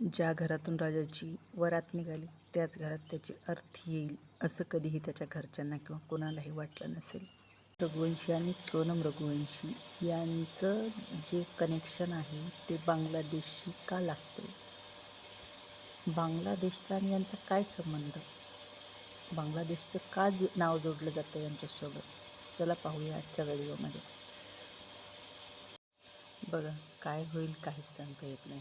ज्या घरातून राजाची वरात निघाली त्याच घरात त्याची अर्थ येईल असं कधीही त्याच्या घरच्यांना किंवा कोणालाही वाटलं नसेल. रघुवंशी आणि सोनम रघुवंशी यांचं जे कनेक्शन आहे ते बांगलादेशशी का लागते बांगलादेशचा आणि यांचा काय संबंध? बांगलादेशचं का ज नाव जोडलं जातं यांच्यासोबत? चला पाहूया आजच्या व्हिडिओमध्ये. बघा काय होईल काहीच सांगता येत नाही.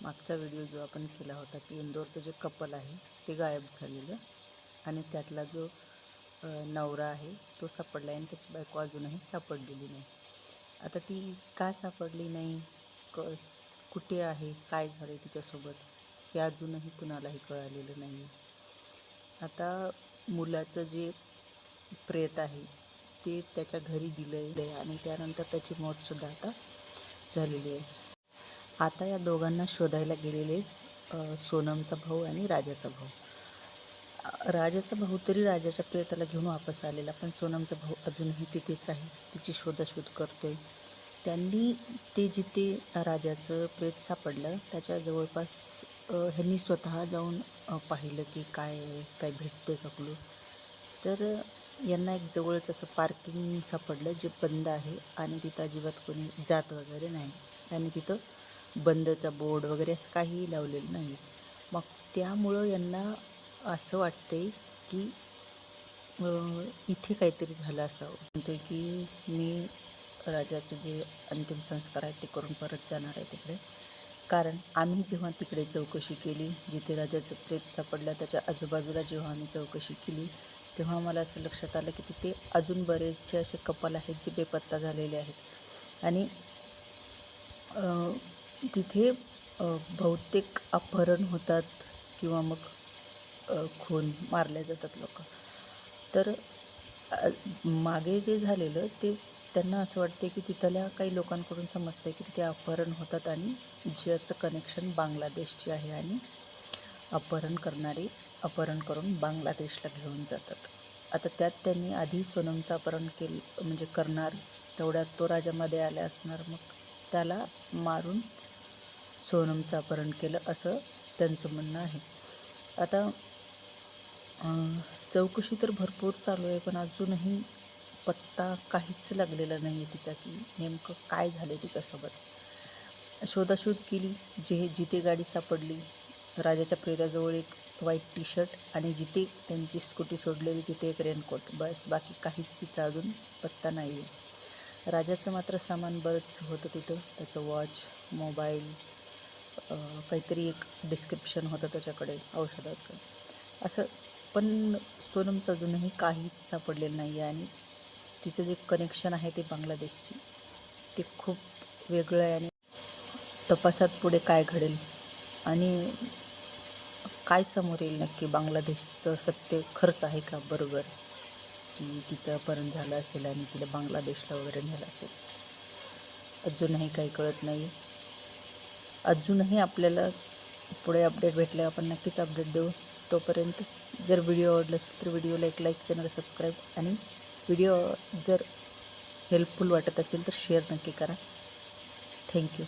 मागचा व्हिडिओ जो आपण केला होता की इंदोरचं जे कपल आहे ते गायब झालेलं. आणि त्यातला जो नवरा आहे तो सापडला आणि त्याची बायको अजूनही सापडलेली नाही. आता ती का सापडली नाही? क कुठे आहे? काय झालं तिच्यासोबत? हे अजूनही कुणालाही कळालेलं नाही आता मुलाचं जे प्रेत आहे ते त्याच्या घरी दिलं आहे आणि त्यानंतर त्याची मौतसुद्धा आता झालेली आहे. आता या दोघांना शोधायला गेलेले सोनमचा भाऊ आणि राजाचा भाऊ. राजाचा भाऊ तरी राजाच्या प्रेताला घेऊन वापस आलेला पण सोनमचा भाऊ अजूनही तिथेच आहे तिची शोधाशोध करतोय. त्यांनी ते जिथे राजाचं प्रेत सापडलं त्याच्या जवळपास ह्यांनी स्वतः जाऊन पाहिलं की काय काय भेटते का क्लू तर यांना एक जवळच असं पार्किंग सापडलं जे बंद आहे आणि तिथं अजिबात कोणी जात वगैरे नाही. आणि तिथं बंदचा बोर्ड वगैरे असं काहीही लावलेलं नाही. मग त्यामुळं यांना असं वाटते की इथे काहीतरी झालं असावं. म्हणतो की मी राजाचं जे अंतिम संस्कार आहेत ते करून परत जाणार आहे तिकडे. कारण आम्ही जेव्हा तिकडे चौकशी केली जिथे राजाचं प्रेत सापडलं त्याच्या आजूबाजूला जेव्हा आम्ही चौकशी केली तेव्हा मला असं लक्षात आलं की तिथे अजून बरेचसे असे कपाल आहेत जे बेपत्ता झालेले आहेत. आणि तिथे बहुतेक अपहरण होतात किंवा मग खून मारले जातात लोक. तर मागे जे झालेलं ते त्यांना असं वाटते की तिथल्या काही लोकांकडून समजते की तिथे अपहरण होतात आणि ज्याचं कनेक्शन बांगलादेशची आहे आणि अपहरण करणारी अपहरण करून बांगलादेशला घेऊन जातात. आता त्यात त्यांनी आधी सोनमचं अपहरण केलं म्हणजे करणार तेवढ्यात तो राजामध्ये आला असणार मग त्याला मारून सोनमचं अपहरण केलं असं त्यांचं म्हणणं आहे. आता चौकशी तर भरपूर चालू आहे पण अजूनही पत्ता काहीच लागलेला नाही आहे तिचा की नेमकं काय झालं तिच्यासोबत. शोधाशोध केली जे जिथे गाडी सापडली राजाच्या प्रेताजवळ एक व्हाईट टी शर्ट आणि जिथे त्यांची स्कूटी सोडलेली तिथे एक रेनकोट बस बाकी काहीच तिचा अजून पत्ता नाही आहे राजाचं मात्र सामान बरंच होतं तिथं. त्याचं वॉच मोबाईल काहीतरी एक डिस्क्रिप्शन होतं त्याच्याकडे औषधाचं. असं पण सोनमचं अजूनही काहीच सापडलेलं नाही आहे आणि तिचं जे कनेक्शन आहे ते बांगलादेशची ते खूप वेगळं आहे आणि तपासात पुढे काय घडेल आणि काय समोर येईल नक्की बांगलादेशचं सत्य खर्च आहे का बरोबर? की तिचं अपहरण झालं असेल आणि तिला बांगलादेशला वगैरे नेलं असेल. अजूनही काही कळत नाही अजूनही आपल्याला पुढे अपडेट भेटले आपण नक्कीच अपडेट देऊ. तोपर्यंत जर व्हिडिओ आवडला असेल तर व्हिडिओला एक लाईक चॅनल सबस्क्राईब आणि व्हिडिओ जर हेल्पफुल वाटत असेल तर शेअर नक्की करा. थँक्यू